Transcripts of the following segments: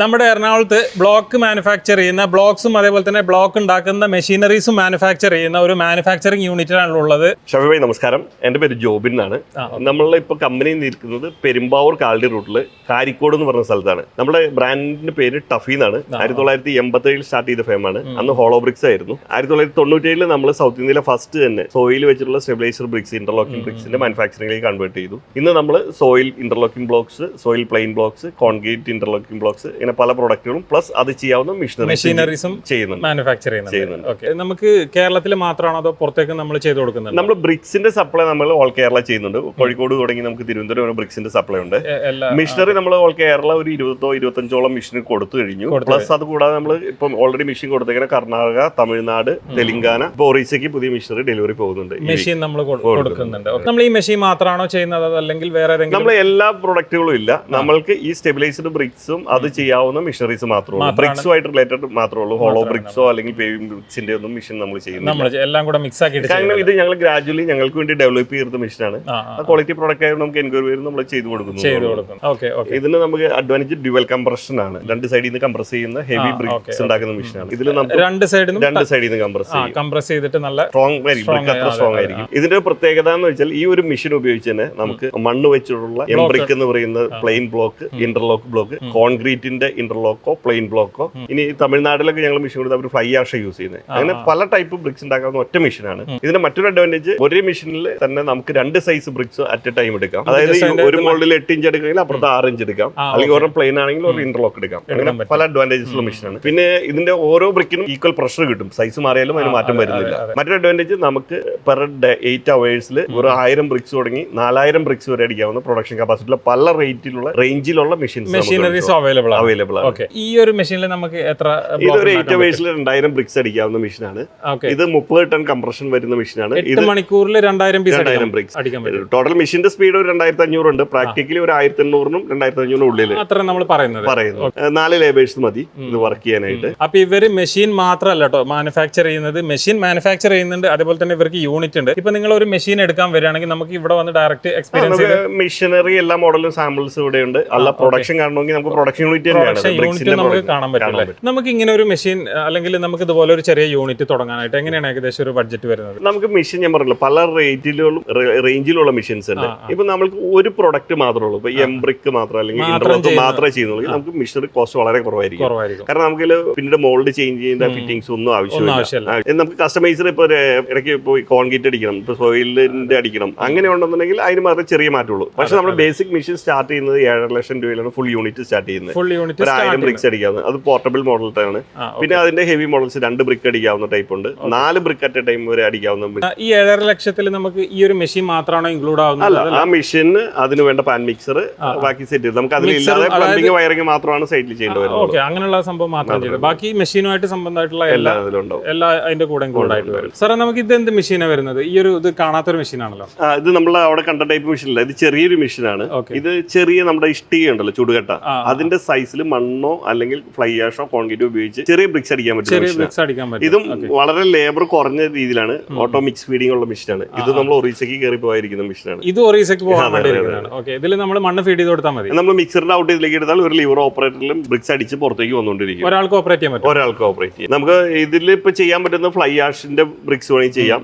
നമ്മുടെ എറണാകുളത്ത് block manufacture ചെയ്യുന്ന ബ്ലോക്സും അതേപോലെ തന്നെ ബ്ലോക്ക് ഉണ്ടാക്കുന്ന മെഷീനറീസും മാനുഫാക്ചർ ചെയ്യുന്ന ഒരു മാനുഫാക്ചറിങ് യൂണിറ്റിലാണ് ഉള്ളത്. ഷഫി ഭായി നമസ്കാരം. എന്റെ പേര് ജോബിൻ എന്നാണ്. നമ്മൾ ഇപ്പോൾ കമ്പനി നിൽക്കുന്നത് പെരുമ്പാവൂർ കാലടി റൂട്ടിൽ കാരിക്കോട് എന്ന് പറഞ്ഞ സ്ഥലത്താണ്. നമ്മുടെ ബ്രാൻഡിന്റെ പേര് ടഫി എന്നാണ്. ആയിരത്തി തൊള്ളായിരത്തി എൺപത്തി ഏഴിൽ സ്റ്റാർട്ട് ചെയ്ത ഫേമാണ് അന്ന് ഹോളോ ബ്രിക്സ് ആയിരുന്നു. ആയിരത്തി തൊള്ളായിരത്തി തൊണ്ണൂറ്റി ഏഴിൽ നമ്മൾ സൗത്ത് ഇന്ത്യയിലെ ഫസ്റ്റ് തന്നെ സോയിൽ വെച്ചിട്ടുള്ള സ്റ്റെബിലൈസർ ബ്രിക്സ് ഇന്റർലോക്കിംഗ് ബ്രിക്സിന്റെ മാനുഫാക്ചറിംഗിലേക്ക് കൺവേർട്ട് ചെയ്തു. ഇന്ന് നമ്മൾ soil interlocking blocks soil plain blocks concrete interlocking blocks ഇങ്ങനെ പല പ്രൊഡക്റ്റുകളും പ്ലസ് അത് ചെയ്യാവുന്ന മെഷീനറി മെഷീനറീസും ചെയ്യുന്നുണ്ട്. മാനുഫാക്ചർ ചെയ്യുന്നുണ്ട്. നമുക്ക് കേരളത്തിൽ മാത്രമാണോ അതോ പുറത്തേക്ക് നമ്മൾ ചെയ്തു കൊടുക്കുന്നത് നമ്മൾ ബ്രിക്സിന്റെ സപ്ലൈ നമ്മൾ ഓൾ കേരള ചെയ്യുന്നുണ്ട്. കോഴിക്കോട് തുടങ്ങി നമുക്ക് തിരുവനന്തപുരം ബ്രിക്സിന്റെ സപ്ലൈ ഉണ്ട്. മെഷീനറി നമ്മൾ ഓൾ കേരള ഒരു ഇരുപതോ ഇരുപത്തഞ്ചോളം മെഷീൻ കൊടുത്തു കഴിഞ്ഞു. പ്ലസ് അത് കൂടാതെ നമ്മൾ ഇപ്പം ഓൾറെഡി മെഷീൻ കൊടുത്തേക്കുന്ന കർണാടക തമിഴ്നാട് തെലങ്കാന ഇപ്പോൾ ഒറീസയ്ക്ക് പുതിയ മെഷീനറി ഡെലിവറി പോകുന്നുണ്ട് മെഷീൻ നമ്മൾ കൊടുക്കുന്നുണ്ട്. നമ്മൾ ഈ മെഷീൻ മാത്രമാണോ ചെയ്യുന്നത് അല്ലെങ്കിൽ വേറെ നമ്മൾ എല്ലാ പ്രൊഡക്റ്റുകളും ഇല്ല. നമ്മൾക്ക് ഈ സ്റ്റെബിലൈസ്ഡ് ബ്രിക്സും അത് ചെയ്യാവുന്ന മെഷീനറീസ് മാത്രമേ. ബ്രിക്സുമായിട്ട് റിലേറ്റഡ് മാത്രമേ ഉള്ളൂ. ഹോളോ ബ്രിക്സോ അല്ലെങ്കിൽ പേവിംഗ് ബ്രിക്സിന്റെ ഒന്നും മിഷൻ നമ്മൾ ചെയ്യുന്നത് എല്ലാം കൂടെ മിക്സ് ആക്കി കാരണം. ഇത് ഞങ്ങൾ ഗ്രാജുവലി ഞങ്ങൾക്ക് വേണ്ടി ഡെവലപ്പ് ചെയ്ത മെഷീനാണ് ക്വാളിറ്റി പ്രോഡക്റ്റ് ആയതുകൊണ്ട് നമുക്ക് എൻക്വയറി വരും നമ്മൾ ചെയ്തു കൊടുക്കുന്നു. ഇതിന് നമുക്ക് അഡ്വാന്റേജ് ഡ്യുവൽ കംപ്രഷൻ ആണ്. രണ്ട് സൈഡിൽ നിന്ന് കംപ്രസ് ചെയ്യുന്ന ഹെവി ബ്രിക്സ് ഉണ്ടാക്കുന്ന മെഷീനാണ് ഇതിൽ നമുക്ക് രണ്ട് സൈഡിലും രണ്ട് സൈഡിൽ നിന്ന് കംപ്രസ് കംപ്രസ് ചെയ്തിട്ട് നല്ല സ്ട്രോങ് ആയിരിക്കും. അത്ര സ്ട്രോങ് ആയിരിക്കും. ഇതിന്റെ പ്രത്യേകത എന്ന് വെച്ചാൽ ഈ ഒരു മിഷൻ ഉപയോഗിച്ച് തന്നെ നമുക്ക് മണ്ണ് വെച്ചിട്ടുള്ള എംബ്രിക് എന്ന് പറയുന്ന പ്ലെയിൻ ബ്ലോക്ക് ഇന്റർലോക്ക് ബ്ലോക്ക് കോൺക്രീറ്റിന്റെ ഇന്റർലോക്കോ പ്ലെയിൻ ബ്ലോക്കോ. ഇനി തമിഴ്നാട്ടിലൊക്കെ ഞങ്ങൾ മെഷീൻ കൊടുത്ത് അവർ ഫ്ലൈ ആഷ യൂസ് ചെയ്യുന്നത്. അങ്ങനെ പല ടൈപ്പ് ബ്രിക്സ് ഉണ്ടാക്കാവുന്ന ഒറ്റ മെഷീനാണ് ഇതിന്റെ മറ്റൊരു അഡ്വാന്റേജ് ഒരേ മെഷീനിൽ തന്നെ നമുക്ക് രണ്ട് size bricks at a time എടുക്കാം. അതായത് ഒരു മോളിൽ എട്ട് ഇഞ്ച് എടുക്കുകയാണെങ്കിൽ അപ്പുറത്ത് ആറ് ഇഞ്ച് എടുക്കാം. അല്ലെങ്കിൽ ഓരോ പ്ലെയിൻ ആണെങ്കിൽ ഒരു ഇന്റർലോക്ക് എടുക്കാം. അങ്ങനെ പല അഡ്വാന്റേജസ് ഉള്ള മെഷീനാണ് പിന്നെ ഇതിന്റെ ഓരോ ബ്രിക്കിനും ഈക്വൽ പ്രഷർ കിട്ടും. സൈസ് മാറിയാലും അതിന് മാറ്റം വരുന്നില്ല. മറ്റൊരു അഡ്വാന്റേജ് നമുക്ക് പെർ ഡേ എയ്റ്റ് അവേഴ്സിൽ ഒരു ആയിരം ബ്രിക്സ് തുടങ്ങി നാലായിരം ബ്രിക്സ് വരെ അടിക്കാവുന്ന പ്രൊഡക്ഷൻ കപ്പാസിറ്റിയിലുള്ള പല റേറ്റിലുള്ള റേഞ്ചിലുള്ള മെഷീൻസ് മെഷീനറീസ് അവൈലബിൾ ആണ്. അവൈലബിൾ ആണ്. ഈ ഒരു മെഷീനിൽ നമുക്ക് എത്ര ഇതൊരു എയ്റ്റ് വേഴ്സിൽ രണ്ടായിരം ബ്രിക്സ് അടിക്കാവുന്ന മെഷീനാണ് ഇത് മുപ്പത് ടൺ കംപ്രഷൻ വരുന്ന മെഷീനാണ് ഇത് മണിക്കൂറിൽ രണ്ടായിരം പീസ് രണ്ടായിരം ബ്രിക്സ് അടിക്കാൻ പറ്റും. ടോട്ടൽ മെഷീന്റെ സ്പീഡ് ഒരു രണ്ടായിരത്തി അഞ്ഞൂറ് ഉണ്ട്. പ്രാക്ടിക്കലി ഒരു ആയിരത്തി എണ്ണൂറിനും രണ്ടായിരത്തി അഞ്ഞൂറിനും ഉള്ളിൽ അത്ര നമ്മൾ പറയുന്നത് പറയുന്നു നാല് ലേബേഴ്സ് മതി. ഇത് വർക്ക് ചെയ്യാനായിട്ട്. അപ്പൊ ഇവർ മെഷീൻ മാത്രമല്ല കേട്ടോ മാനുഫാക്ചർ ചെയ്യുന്നത്. മെഷീൻ മാനുഫാക്ചർ ചെയ്യുന്നുണ്ട്. അതേപോലെ തന്നെ ഇവർക്ക് യൂണിറ്റ് ഉണ്ട്. ഇപ്പൊ നിങ്ങൾ ഒരു മെഷീൻ എടുക്കാൻ വരികയാണെങ്കിൽ നമുക്ക് ഇവിടെ വന്ന് ഡയറക്റ്റ് എക്സ്പീരിയൻസ് മെഷീനറി എല്ലാ മോഡലും സാമ്പിൾസ് ഇവിടെ ഉണ്ട് അല്ല പ്രൊഡക്ഷൻ കാണണമെങ്കിൽ നമുക്ക് പ്രൊഡക്ഷൻ യൂണിറ്റ് തന്നെയാണ് യൂണിറ്റ് നമുക്ക് കാണാൻ പറ്റില്ല. നമുക്ക് ഇങ്ങനെ ഒരു മെഷീൻ അല്ലെങ്കിൽ നമുക്ക് ഇതുപോലെ ഒരു ചെറിയ യൂണിറ്റ് തുടങ്ങാനായിട്ട് എങ്ങനെയാണ് ഏകദേശം ഒരു ബഡ്ജറ്റ് വരുന്നത്? നമുക്ക് മെഷീൻ ഞാൻ പറഞ്ഞല്ലോ പല റേറ്റിലുള്ള റേഞ്ചിലുള്ള മെഷീൻസ് ഉണ്ട്. ഇപ്പൊ നമുക്ക് ഒരു പ്രൊഡക്റ്റ് മാത്രമേ ഉള്ളൂ. ഇപ്പൊ എംബ്രിക്ക് മാത്രം അല്ലെങ്കിൽ മാത്രമേ ചെയ്യുന്നുള്ളൂ. നമുക്ക് മെഷീൻ കോസ്റ്റ് വളരെ കുറവായിരിക്കും. കാരണം നമുക്ക് പിന്നീട് മോൾഡ് ചേഞ്ച് ചെയ്യുന്ന ഫിറ്റിംഗ്സ് ഒന്നും ആവശ്യമില്ല. നമുക്ക് കസ്റ്റമൈസർ ഇപ്പൊ ഇടയ്ക്ക് പോയി കോൺക്രീറ്റ് അടിക്കണം ഇപ്പൊ സോയിലിന്റെ അടിക്കണം അങ്ങനെ ഉണ്ടെന്നുണ്ടെങ്കിൽ അതിന് മാത്രമേ ചെറിയ മാറ്റമുള്ളൂ. പക്ഷെ നമ്മൾ ബേസിക് മെഷീൻ സ്റ്റാർട്ട് ചെയ്യുന്നത് ഏഴര ലക്ഷം രൂപയിലാണ് ഫുൾ യൂണിറ്റ് സ്റ്റാർട്ട് ചെയ്യുന്നത്. ഫുൾ യൂണിറ്റ് ആയിരം ബ്രിക്സ് അടിക്കാവുന്ന അത് പോർട്ടബിൾ മോഡൽ ആണ് പിന്നെ അതിന്റെ ഹെവി മോഡൽസ് രണ്ട് ബ്രിക്ക് അടിക്കാവുന്ന ടൈപ്പ് ഉണ്ട്. നാല് ബ്രിക്ക് അറ്റ് ടൈം വരെ അടിക്കാവുന്ന ഈ ഏഴര ലക്ഷത്തിൽ നമുക്ക് ഈ ഒരു മെഷീൻ മാത്രമാണോ ഇൻക്ലൂഡ് ആവുന്നത് അല്ല ആ മെഷീന് അതിന് വേണ്ട പാൻ മിക്സർ ബാക്കി സെറ്റ് ചെയ്ത്. നമുക്ക് അതിലില്ലാതെ പ്ലംബിംഗ് വയറിംഗ് മാത്രമാണ് സൈറ്റിൽ ചെയ്യേണ്ടി വരുന്നത്. ഓക്കെ അങ്ങനെയുള്ള സംഭവം മാത്രം ചെയ്തു. ബാക്കി മെഷീനുമായിട്ട് സംബന്ധമായിട്ടുള്ള എല്ലാ എല്ലാം അതിന്റെ കൂടെ ഇൻക്ലൂഡ് ആയിട്ട് വരും. സാറേ നമുക്ക് ഇത് എന്ത് മെഷീനാണ് വരുന്നത്? ഈ ഒരു ഇത് കാണാത്തൊരു മെഷീനാണല്ലോ ഇത് നമ്മൾ അവിടെ കണ്ട ടൈപ്പ് മെഷീൻ അല്ല. ഇത് ചെറിയൊരു മെഷീനാണ് ഇത് ചെറിയ നമ്മുടെ ഇഷ്ടിക ഉണ്ടല്ലോ ചുടുകട്ട. അതിന്റെ ആ. അതിന്റെ മണ്ണോ അല്ലെങ്കിൽ ഫ്ലൈ ആഷോ കോൺക്രീറ്റോ ഉപയോഗിച്ച് ചെറിയ ബ്രിക്സ് അടിക്കാൻ പറ്റും. ഇതും വളരെ ലേബർ കുറഞ്ഞ രീതിയിലാണ്. ഓട്ടോ മിക്സ് ഫീഡിംഗ് ഉള്ള മെഷീനാണ്. ഇത് നമ്മൾ ഒറീസയ്ക്ക് കയറി പോയിരിക്കുന്ന മെഷീനാണ്. ഇത് ഒറീസക്ക് പോകാൻ ഇതിൽ നമ്മൾ മണ്ണ് ഫീഡ് ചെയ്ത് കൊടുത്താൽ മതി. നമ്മൾ മിക്സറിന്റെ ഔട്ട് ഇതിലേക്ക് എടുത്താൽ ഒരു ലിവർ ഓപ്പറേറ്ററിലും ബ്രിക്സ് അടിച്ച് പുറത്തേക്ക് വന്നുകൊണ്ടിരിക്കും. ഒരാൾക്ക് ഓപ്പറേറ്റ് ചെയ്യാൻ പറ്റും. ഒരാൾക്ക് ഓപ്പറേറ്റ് ചെയ്യാം. നമുക്ക് ഇതിൽ ഇപ്പൊ ചെയ്യാൻ പറ്റുന്ന ഫ്ലൈ ആഷിന്റെ ബ്രിക്സ് വേണമെങ്കിൽ ചെയ്യാം.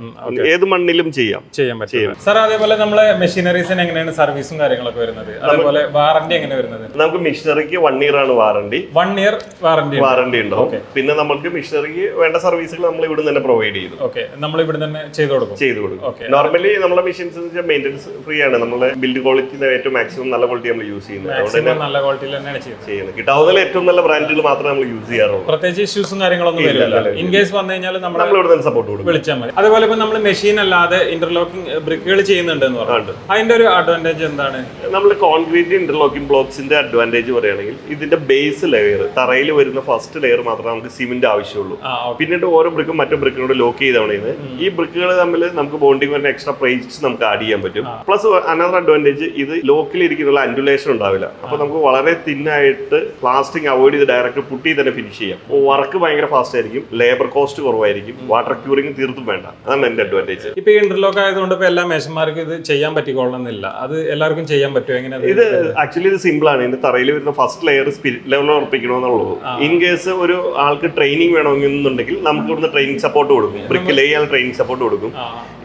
ഏത് മണ്ണിലും ചെയ്യാം. ചെയ്യാൻ പറ്റും. സാർ അതേപോലെ നമ്മളെ മെഷീനറീസിന് എങ്ങനെയാണ് സർവീസും കാര്യങ്ങളൊക്കെ വരുന്നത്? അതേപോലെ വാറന്റി എങ്ങനെ വരുന്നത്? നമുക്ക് മെഷീനറിക്ക് വൺ ഇയർ ആണ് warranty. One year warranty warranty ഉണ്ടാവും പിന്നെ നമുക്ക് മിഷനറിക്ക് വേണ്ട സർവീസുകൾ നമ്മൾ ഇവിടെ തന്നെ പ്രൊവൈഡ് ചെയ്തു. നമ്മൾ ഇവിടെ തന്നെ ചെയ്തു കൊടുക്കും. ചെയ്തു കൊടുക്കും. നോർമലി നമ്മളെ മെഷീൻസ് മെയിന്റെനൻസ് ഫ്രീ ആണ്. നമ്മളെ ബിൽഡ് ക്വാളിറ്റി ഏറ്റവും മാക്സിമം നല്ല ക്വാളിറ്റി നമ്മൾ യൂസ് ചെയ്യുന്നത്. നല്ല ക്വാളിറ്റിയിൽ തന്നെയാണ് ചെയ്യുന്നത്. കിട്ടാവുന്ന ഏറ്റവും നല്ല ബ്രാൻഡുകൾ മാത്രമേ നമ്മൾ യൂസ് ചെയ്യാറുള്ളൂ. പ്രത്യേകിച്ച് ഇഷ്യൂസും കാര്യങ്ങളൊന്നും വരില്ല. ഇൻ കേസ് വന്നു കഴിഞ്ഞാൽ നമ്മൾ ഇവിടെ തന്നെ സപ്പോർട്ട് കൊടുക്കും. വിളിച്ചാൽ മതി. അതേപോലെ ഇപ്പൊ നമ്മൾ മെഷീൻ അല്ലാതെ ഇന്റർലോക്കിംഗ് ബ്രിക്കുകൾ ചെയ്യുന്നുണ്ട് എന്ന് പറഞ്ഞു. അതിന്റെ ഒരു അഡ്വാന്റേജ് എന്താണ്? നമ്മൾ കോൺക്രീറ്റ് ഇന്റർലോക്കിംഗ് ബ്ലോക്സിന്റെ അഡ്വാന്റേജ് പറയുകയാണെങ്കിൽ ഇതിന്റെ ബേസ് ലെയർ തറയിൽ വരുന്ന ഫസ്റ്റ് ലെയർ മാത്രമേ നമുക്ക് സിമെന്റ് ആവശ്യമുള്ളൂ. പിന്നീട് ഓരോ ബ്രിക്കും മറ്റു ബ്രിക്കിനോട് ലോക്ക് ചെയ്താണ് ഇത് ഈ ബ്രിക്കുകൾ തമ്മിൽ നമുക്ക് ബോണ്ടിങ് വരുന്ന എക്സ്ട്രാ പ്രൈസ് നമുക്ക് ആഡ് ചെയ്യാൻ പറ്റും. പ്ലസ് അനദർ അഡ്വാന്റേജ് ഇത് ലോക്കിൽ ഇരിക്കുന്ന അൻഡുലേഷൻ ഉണ്ടാവില്ല. അപ്പൊ നമുക്ക് വളരെ തിന്നായിട്ട് പ്ലാസ്റ്റിക് അവോയ്ഡ് ചെയ്ത് ഡയറക്റ്റ് പുട്ടി തന്നെ ഫിനിഷ് ചെയ്യാം. വർക്ക് ഭയങ്കര ഫാസ്റ്റ് ആയിരിക്കും. ലേബർ കോസ്റ്റ് കുറവായിരിക്കും. വാട്ടർ ക്യൂറിംഗ് തീർത്തും വേണ്ട. അതാണ് എന്റെ അഡ്വാന്റേജ് ഇപ്പൊ ഇന്റർലോക്ക് ആയതുകൊണ്ട് ഇപ്പൊ എല്ലാ മേശന്മാർക്ക് ഇത് ചെയ്യാൻ പറ്റിക്കൊള്ളണമെന്നില്ല അത് എല്ലാവർക്കും ചെയ്യാൻ പറ്റുമോ? എങ്ങനെയാണ് ഇത് ആക്ച്വലി ഇത് സിമ്പിൾ ആണ്. ഇതിന്റെ തറയിൽ വരുന്ന ഫസ്റ്റ് ലെയർ സ്പിരിറ്റ് ലെവൽ ഉറപ്പിക്കണമെന്നുള്ളത് ഇൻ കേസ് ഒരു ആൾക്ക് ട്രെയിനിങ് വേണമെന്നുണ്ടെങ്കിൽ നമുക്ക് ഇവിടുന്ന് ട്രെയിനിങ് സപ്പോർട്ട് കൊടുക്കും. ബ്രിക്ക് ലേ ചെയ്യാൻ ട്രെയിനിങ് സപ്പോർട്ട് കൊടുക്കും.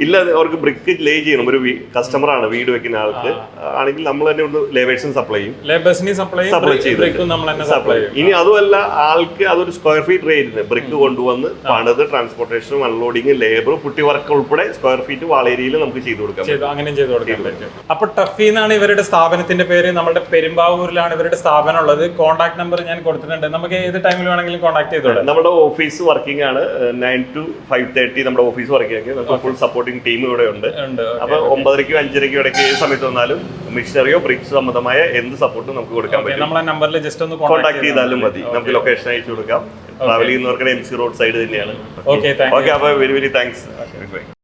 ഇല്ല അവർക്ക് ബ്രിക്ക് ലേ ചെയ്യണം. ഒരു കസ്റ്റമർ ആണ് വീട് വെക്കുന്ന ആൾക്ക്. ആണെങ്കിൽ നമ്മൾ തന്നെ ഇവിടുന്ന് ലേവേഴ്സും സപ്ലൈ ചെയ്യും. ലേബേഴ്സിന് സപ്ലൈ സപ്ലൈ ചെയ്യും ഇനി അതുമല്ല ആൾക്ക് അതൊരു സ്ക്വയർ ഫീറ്റ് റേറ്റിന് ബ്രിക്ക് കൊണ്ടുവന്ന് പണിത് ട്രാൻസ്പോർട്ടേഷനും അൺലോഡിങ് ലേബർ പുട്ടി വർക്ക് ഉൾപ്പെടെ സ്ക്വയർ ഫീറ്റ് വാളേരിയിൽ നമുക്ക് ചെയ്തു കൊടുക്കാം. അങ്ങനെ ചെയ്തു കൊടുക്കാൻ പറ്റും. അപ്പൊ ടഫി എന്നാണ് ഇവരുടെ സ്ഥാപനത്തിന്റെ പേര്. നമ്മുടെ പെരുമ്പാവൂരിലാണ് ഇവരുടെ സ്ഥാപനം ഉള്ളത്. കോൺടാക്ട് നമ്പർ ഞാൻ കൊടുത്തിട്ടുണ്ട്. നമുക്ക് ഏത് ടൈമിൽ വേണമെങ്കിലും കോൺടാക്ട് ചെയ്തോളാം നമ്മുടെ ഓഫീസ് വർക്കിംഗ് ആണ് നയൻ ടു ഫൈവ് തേർട്ടി നമ്മുടെ ഓഫീസ് വർക്കിംഗ് നമുക്ക് ഫുൾ സപ്പോർട്ടിംഗ് ടീം ഇവിടെ ഉണ്ട്. അപ്പൊ ഒമ്പതരയ്ക്കോ അഞ്ചരയ്ക്കോ ഇടയ്ക്ക് ഏത് സമയത്ത് വന്നാലും മിഷനറിയോ ബ്രിക്സ് സംബന്ധമായ എന്ത് സപ്പോർട്ടും നമുക്ക് കൊടുക്കാൻ പറ്റും. നമ്മളെ നമ്പറിൽ ജസ്റ്റ് ഒന്ന് കോൺടാക്ട് ചെയ്താലും മതി. നമുക്ക് ലൊക്കേഷൻ അയച്ചു കൊടുക്കാം. ട്രാവൽ ചെയ്യുന്നവർക്ക് എം സി റോഡ് സൈഡ് തന്നെയാണ്. ഓക്കെ അപ്പൊ വെരി വെരി താങ്ക്സ്